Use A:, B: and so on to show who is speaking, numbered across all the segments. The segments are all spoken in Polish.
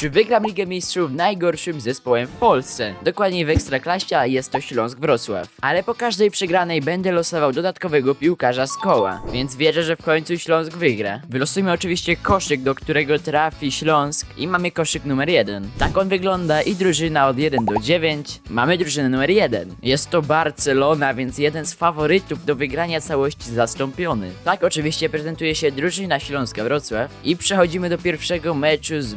A: czy wygram Ligę Mistrzów najgorszym zespołem w Polsce. Dokładniej w Ekstraklasie, a jest to Śląsk Wrocław. Ale po każdej przegranej będę losował dodatkowego piłkarza z koła, więc wierzę, że w końcu Śląsk wygra. Wylosujmy oczywiście koszyk, do którego trafi Śląsk i mamy koszyk numer 1. Tak on wygląda i drużyna od 1 do 9. Mamy drużynę numer 1. Jest to Barcelona, więc jeden z faworytów do wygrania całości zastąpiony. Tak oczywiście prezentuje się drużyna Śląska Wrocław i przechodzimy do pierwszego meczu z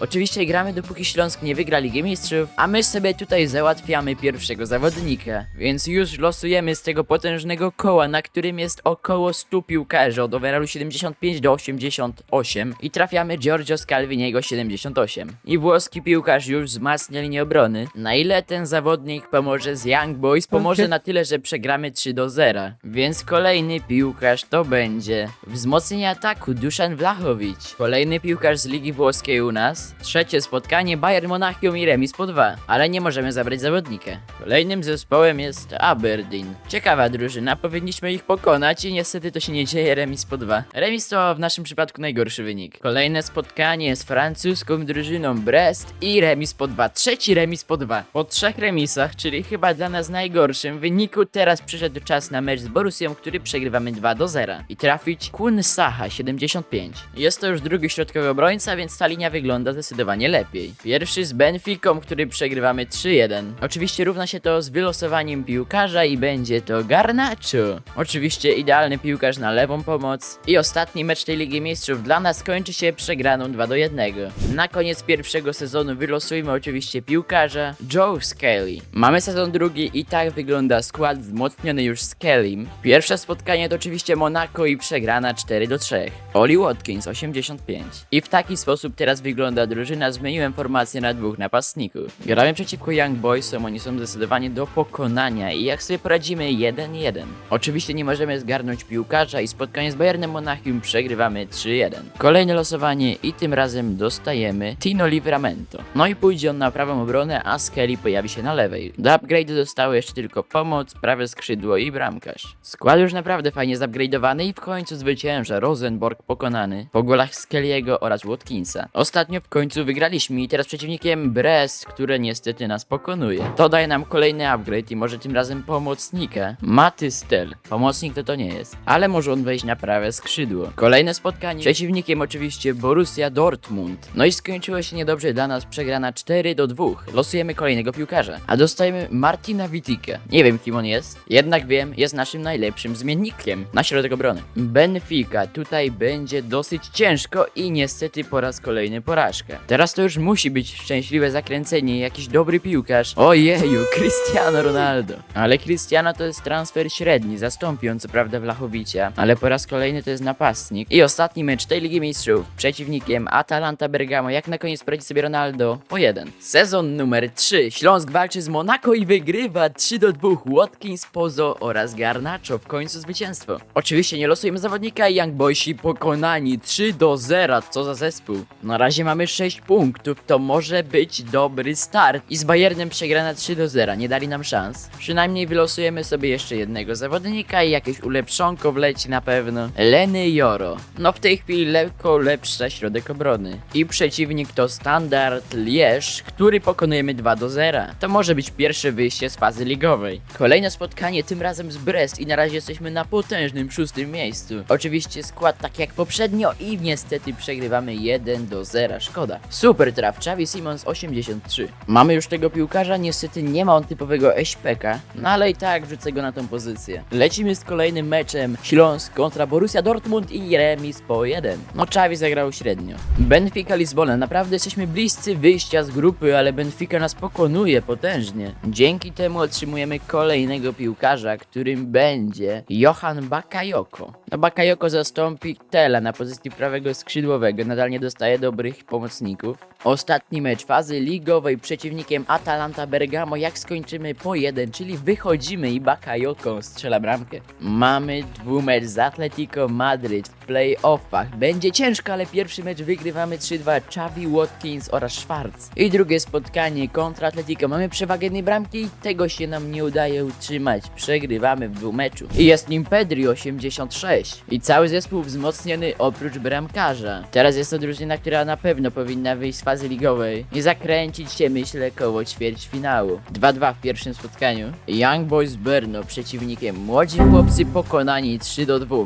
A: Oczywiście gramy dopóki Śląsk nie wygra Ligi Mistrzów, a my sobie tutaj załatwiamy pierwszego zawodnika. Więc już losujemy z tego potężnego koła, na którym jest około 100 piłkarzy od overalu 75 do 88 i trafiamy Giorgio Scalviniego 78. I włoski piłkarz już wzmacnia linię obrony. Na ile ten zawodnik pomoże z Young Boys? Pomoże na tyle, że przegramy 3 do 0. Więc kolejny piłkarz to będzie wzmocnienie ataku Duszan Vlachowicz. Kolejny piłkarz z Ligi Włoskiej u nas. Trzecie spotkanie Bayern Monachium i remis po 2. Ale nie możemy zabrać zawodnika. Kolejnym zespołem jest Aberdeen. Ciekawa drużyna, powinniśmy ich pokonać i niestety to się nie dzieje, remis po 2. Remis to w naszym przypadku najgorszy wynik. Kolejne spotkanie z francuską drużyną Brest i remis po 2. Trzeci remis po 2. Po trzech remisach, czyli chyba dla nas najgorszym wyniku, teraz przyszedł czas na mecz z Borussią, który przegrywamy 2 do 0. I trafić Kun Saha 75. Jest to już drugi środkowy obrońca, więc ta linia wygląda zdecydowanie lepiej. Pierwszy z Benficą, który przegrywamy 3-1. Oczywiście równa się to z wylosowaniem piłkarza i będzie to Garnacho. Oczywiście idealny piłkarz na lewą pomoc. I ostatni mecz tej Ligi Mistrzów dla nas kończy się przegraną 2 do 1. Na koniec pierwszego sezonu wylosujmy oczywiście piłkarza Joe Skelly. Mamy sezon drugi i tak wygląda skład wzmocniony już Skellim. Pierwsze spotkanie to oczywiście Monaco i przegrana 4 do 3. Oli Watkins 85. I w taki sposób teraz wygląda drużyna. Zmieniłem formację na dwóch napastników. Gramy przeciwko Young Boysom, oni są zdecydowanie do pokonania i jak sobie poradzimy 1-1. Oczywiście nie możemy zgarnąć piłkarza i spotkanie z Bayernem Monachium przegrywamy 3-1. Kolejne losowanie i tym razem dostajemy Tino Livramento. No i pójdzie on na prawą obronę, a Skelly pojawi się na lewej. Do upgrade'u zostało jeszcze tylko pomoc, prawe skrzydło i bramkarz. Skład już naprawdę fajnie zupgrade'owany i w końcu zwycięża Rosenborg pokonany po golach Skelly'ego oraz Watkinsa. Ostatnio w końcu wygraliśmy i teraz przeciwnikiem Brest, które niestety nas pokonuje. To daje nam kolejny upgrade i może tym razem pomocnika. Maty Stel. Pomocnik to to nie jest, ale może on wejść na prawe skrzydło. Kolejne spotkanie. Przeciwnikiem oczywiście Borussia Dortmund. No i skończyło się niedobrze dla nas przegrana 4 do 2. Losujemy kolejnego piłkarza, a dostajemy Martina Wittikę. Nie wiem kim on jest, jednak wiem, jest naszym najlepszym zmiennikiem na środek obrony. Benfica, tutaj będzie dosyć ciężko i niestety po raz kolejny porażka. Teraz to już musi być szczęśliwe zakręcenie, jakiś dobry piłkarz. Ojeju, Cristiano Ronaldo. Ale Cristiano to jest transfer średni, zastąpi on co prawda Vlachowicia, ale po raz kolejny to jest napastnik. I ostatni mecz tej Ligi Mistrzów, przeciwnikiem Atalanta Bergamo, jak na koniec poradzi sobie Ronaldo, po jeden. Sezon numer 3, Śląsk walczy z Monaco i wygrywa 3 do 2, Watkins, Pozo oraz Garnacho, w końcu zwycięstwo. Oczywiście nie losujemy zawodnika i Young Boysi pokonani 3 do 0, co za zespół. Na razie mamy 6 punktów, to może być dobry start. I z Bayernem przegrana 3 do 0, nie dali nam szans. Przynajmniej wylosujemy sobie jeszcze jednego zawodnika i jakieś ulepszonko wleci na pewno. Leny Joro. No w tej chwili lekko lepszy środek obrony. I przeciwnik to Standard Liège, który pokonujemy 2 do 0. To może być pierwsze wyjście z fazy ligowej. Kolejne spotkanie tym razem z Brest i na razie jesteśmy na potężnym szóstym miejscu. Oczywiście skład tak jak poprzednio i niestety przegrywamy 1 do 0. Szkoda. Super traf, Xavi Simons 83. Mamy już tego piłkarza, niestety nie ma on typowego eśpeka, no ale i tak wrzucę go na tą pozycję. Lecimy z kolejnym meczem Śląsk kontra Borussia Dortmund i remis po 1. No Xavi zagrał średnio. Benfica Lizbona, naprawdę jesteśmy bliscy wyjścia z grupy, ale Benfica nas pokonuje potężnie. Dzięki temu otrzymujemy kolejnego piłkarza, którym będzie Johan Bakayoko. No Bakayoko zastąpi Tela na pozycji prawego skrzydłowego, nadal nie dostaje dobrych pomocników. Ostatni mecz fazy ligowej przeciwnikiem Atalanta Bergamo, jak skończymy po jeden, czyli wychodzimy i Bakayoko strzela bramkę. Mamy dwumecz z Atletico Madryt, playoffach. Będzie ciężko, ale pierwszy mecz wygrywamy 3-2 Xavi, Watkins oraz Schwartz. I drugie spotkanie kontra Atletico. Mamy przewagę jednej bramki i tego się nam nie udaje utrzymać. Przegrywamy w dwóch meczu. I jest nim Pedri 86. I cały zespół wzmocniony oprócz bramkarza. Teraz jest to drużyna, która na pewno powinna wyjść z fazy ligowej i zakręcić się, myślę, koło ćwierćfinału. 2-2 w pierwszym spotkaniu. Young Boys Brno przeciwnikiem. Młodzi chłopcy pokonani 3 do 2.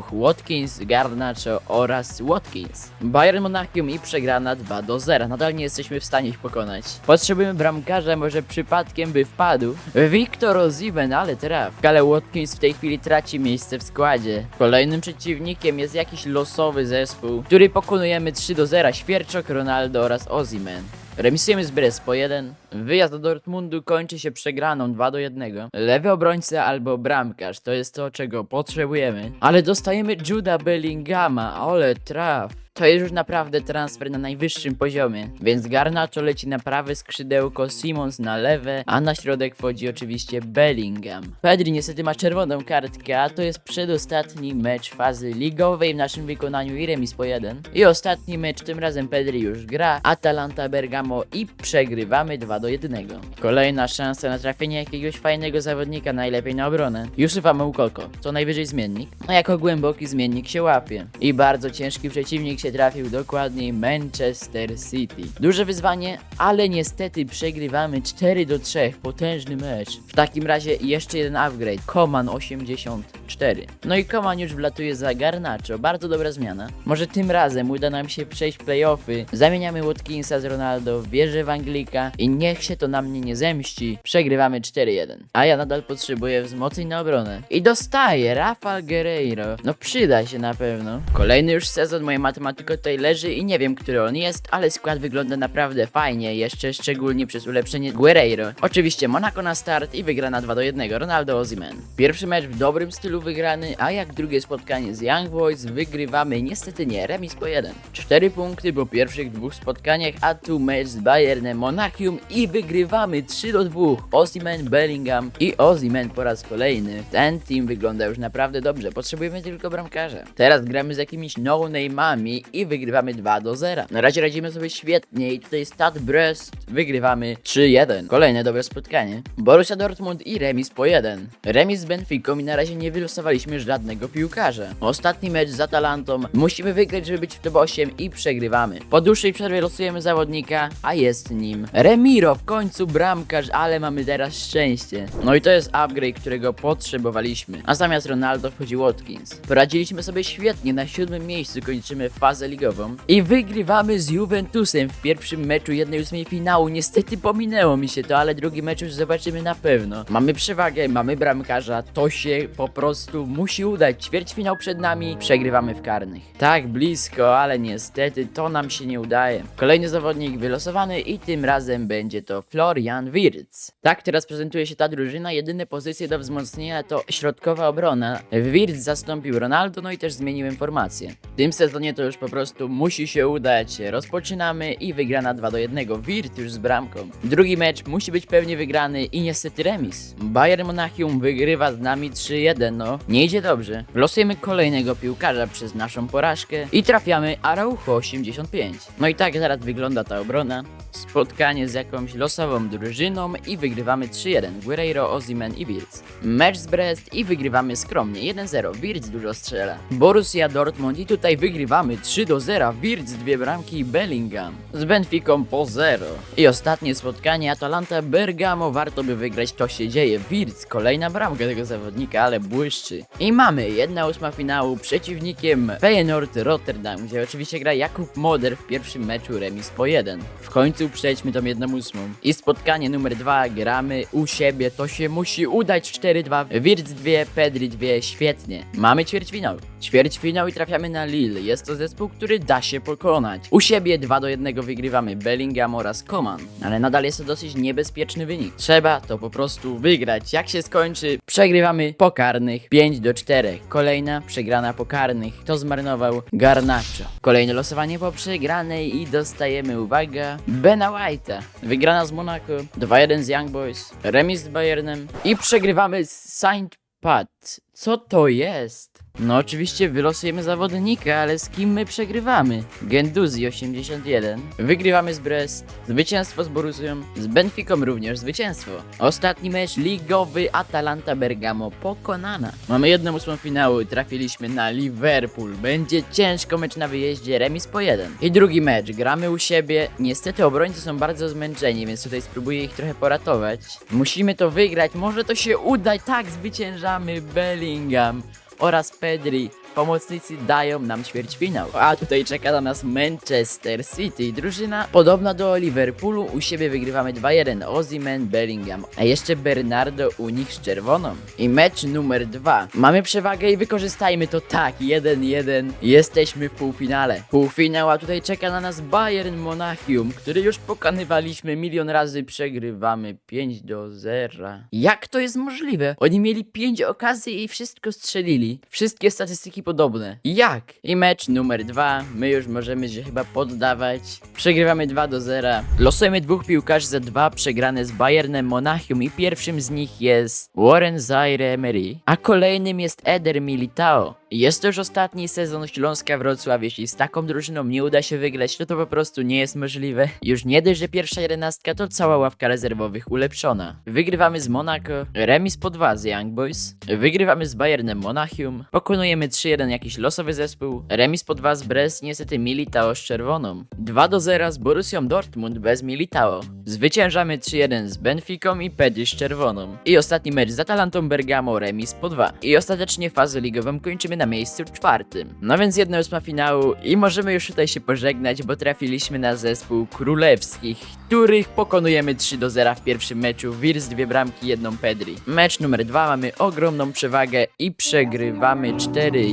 A: Garnacho oraz Watkins. Bayern Monachium i przegrana 2 do 0. Nadal nie jesteśmy w stanie ich pokonać. Potrzebujemy bramkarza, może przypadkiem by wpadł. Wiktor Ozimen, ale traf. Ale Watkins w tej chwili traci miejsce w składzie. Kolejnym przeciwnikiem jest jakiś losowy zespół, który pokonujemy 3 do 0. Świerczok, Ronaldo oraz Ozimen. Remisujemy z Brest po 1. Wyjazd do Dortmundu kończy się przegraną 2 do 1. Lewy obrońca albo bramkarz to jest to, czego potrzebujemy. Ale dostajemy Juda Bellingama, ale traf. To jest już naprawdę transfer na najwyższym poziomie. Więc Garnacho leci na prawe skrzydełko, Simons na lewe, a na środek wchodzi oczywiście Bellingham. Pedri niestety ma czerwoną kartkę, a to jest przedostatni mecz fazy ligowej w naszym wykonaniu i remis po jeden. I ostatni mecz, tym razem Pedri już gra, Atalanta Bergamo i przegrywamy 2 do 1. Kolejna szansa na trafienie jakiegoś fajnego zawodnika, najlepiej na obronę. Yusufa Moukoko, to najwyżej zmiennik. A jako głęboki zmiennik się łapie. I bardzo ciężki przeciwnik się trafił, dokładniej Manchester City. Duże wyzwanie, ale niestety przegrywamy 4 do 3, potężny mecz. W takim razie jeszcze jeden upgrade, Koman 84. No i Koman już wlatuje za Garnacho, bardzo dobra zmiana. Może tym razem uda nam się przejść playoffy, zamieniamy Watkinsa z Ronaldo, wierzę w Anglika i niech się to na mnie nie zemści. Przegrywamy 4-1. A ja nadal potrzebuję wzmocnień na obronę. I dostaję Rafael Guerreiro. No przyda się na pewno. Kolejny już sezon, moja matematyka tutaj leży i nie wiem, który on jest, ale skład wygląda naprawdę fajnie, jeszcze szczególnie przez ulepszenie Guerreiro. Oczywiście Monaco na start i wygrana 2 do 1 Ronaldo Ozymen. Pierwszy mecz w dobrym stylu wygrany, a jak drugie spotkanie z Young Boys wygrywamy niestety nie, remis po 1. 4 punkty po pierwszych dwóch spotkaniach, a tu mecz z Bayernem Monachium i wygrywamy 3 do 2. Ozymen, Bellingham i Ozymen po raz kolejny. Ten team wygląda już naprawdę dobrze, potrzebujemy tylko bramkarza. Teraz gramy z jakimiś no-name'ami i wygrywamy 2 do 0. Na razie radzimy sobie świetnie i tutaj Stad Brest wygrywamy 3-1. Kolejne dobre spotkanie. Borussia Dortmund i remis po 1. Remis z Benficą i na razie nie wylosowaliśmy żadnego piłkarza. Ostatni mecz z Atalantą. Musimy wygrać, żeby być w top 8 i przegrywamy. Po dłuższej przerwie losujemy zawodnika, a jest nim Remiro, w końcu bramkarz, ale mamy teraz szczęście. No i to jest upgrade, którego potrzebowaliśmy. A zamiast Ronaldo wchodzi Watkins. Poradziliśmy sobie świetnie, na siódmym miejscu kończymy fazę ligową i wygrywamy z Juventusem w pierwszym meczu 1-8 finału. Niestety pominęło mi się to, ale drugi mecz już zobaczymy na pewno. Mamy przewagę, mamy bramkarza, to się po prostu musi udać. Ćwierćfinał przed nami, przegrywamy w karnych. Tak blisko, ale niestety to nam się nie udaje. Kolejny zawodnik wylosowany i tym razem będzie to Florian Wirtz. Tak teraz prezentuje się ta drużyna, jedyne pozycje do wzmocnienia to środkowa obrona. Wirtz zastąpił Ronaldo, no i też zmienił informację. Tym sezonie to już po prostu musi się udać. Rozpoczynamy i wygrana 2 do 1. Wirtz już z bramką. Drugi mecz musi być pewnie wygrany i niestety remis. Bayern Monachium wygrywa z nami 3-1, no nie idzie dobrze. Losujemy kolejnego piłkarza przez naszą porażkę i trafiamy Araujo 85. No i tak teraz wygląda ta obrona. Spotkanie z jakąś losową drużyną i wygrywamy 3-1. Guerreiro, Ozymen i Wirtz. Mecz z Brest i wygrywamy skromnie 1-0. Wirtz dużo strzela. Borussia Dortmund i tutaj wygrywamy 3-0. Wirtz dwie bramki i Bellingham. Z Benficą po 0. I ostatnie spotkanie Atalanta Bergamo. Warto by wygrać, to się dzieje. Wirtz, kolejna bramka tego zawodnika, ale błyszczy. I mamy jedna ósma finału przeciwnikiem Feyenoord Rotterdam, gdzie oczywiście gra Jakub Moder w pierwszym meczu remis po 1. W końcu przejdźmy tą jedną ósmą. I spotkanie numer 2 gramy u siebie, to się musi udać 4-2. Wirtz 2, Pedri 2, świetnie. Mamy ćwierćfinał. Ćwierćfinał i trafiamy na Lille. Jest to zespół, który da się pokonać. U siebie 2 do 1 wygrywamy Bellingham oraz Coman, ale nadal jest to dosyć niebezpieczny wynik. Trzeba to po prostu wygrać. Jak się skończy, przegrywamy pokarnych 5 do 4. Kolejna przegrana pokarnych. Kto zmarnował? Garnacho. Kolejne losowanie po przegranej i dostajemy, uwaga, Bena White'a. Wygrana z Monaco, 2-1 z Young Boys, remis z Bayernem i przegrywamy z Saint Pat. Co to jest? No oczywiście wylosujemy zawodnika, ale z kim my przegrywamy? Genduzi 81. Wygrywamy z Brest. Zwycięstwo z Borussią. Z Benficą również zwycięstwo. Ostatni mecz ligowy Atalanta Bergamo pokonana. Mamy jedną ósmą finału i trafiliśmy na Liverpool. Będzie ciężko mecz na wyjeździe, remis po jeden. I drugi mecz, gramy u siebie. Niestety obrońcy są bardzo zmęczeni, więc tutaj spróbuję ich trochę poratować. Musimy to wygrać, może to się uda tak zwyciężamy Bellingham oraz Pedri. Pomocnicy dają nam ćwierćfinał. A tutaj czeka na nas Manchester City. Drużyna podobna do Liverpoolu. U siebie wygrywamy 2-1. Ozyman, Bellingham. A jeszcze Bernardo u nich z czerwoną. I mecz numer 2. Mamy przewagę i wykorzystajmy to tak. 1-1. Jesteśmy w półfinale. Półfinał, a tutaj czeka na nas Bayern Monachium, który już pokonywaliśmy milion razy. Przegrywamy 5 do 0. Jak to jest możliwe? Oni mieli 5 okazji i wszystko strzelili. Wszystkie statystyki podobne. Jak? I mecz numer dwa. My już możemy się chyba poddawać. Przegrywamy 2 do 0. Losujemy dwóch piłkarzy za dwa przegrane z Bayernem Monachium i pierwszym z nich jest Warren Zaire Emery, a kolejnym jest Eder Militao. Jest to już ostatni sezon Śląska Wrocław. Jeśli z taką drużyną nie uda się wygrać, to to po prostu nie jest możliwe. Już nie dość, że pierwsza jedenastka to cała ławka rezerwowych ulepszona. Wygrywamy z Monaco, remis po 2 z Young Boys, wygrywamy z Bayernem Monachium, pokonujemy 3-1 jakiś losowy zespół, remis po 2 z Brest, niestety Militao z czerwoną, 2 do 0 z Borussią Dortmund bez Militao, zwyciężamy 3-1 z Benficą i Pedi z czerwoną. I ostatni mecz z Atalantą Bergamo, remis po 2 i ostatecznie fazę ligową kończymy na miejscu czwartym. No więc jedna ósma finału i możemy już tutaj się pożegnać, bo trafiliśmy na zespół królewskich, których pokonujemy 3 do 0 w pierwszym meczu, Wirs dwie bramki, jedną Pedri. Mecz numer dwa mamy ogromną przewagę i przegrywamy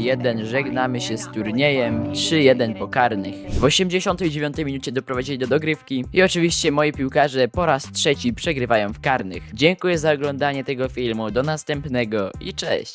A: 4-1, żegnamy się z turniejem 3-1 po karnych. W 89 minucie doprowadzili do dogrywki i oczywiście moi piłkarze po raz trzeci przegrywają w karnych. Dziękuję za oglądanie tego filmu, do następnego i cześć!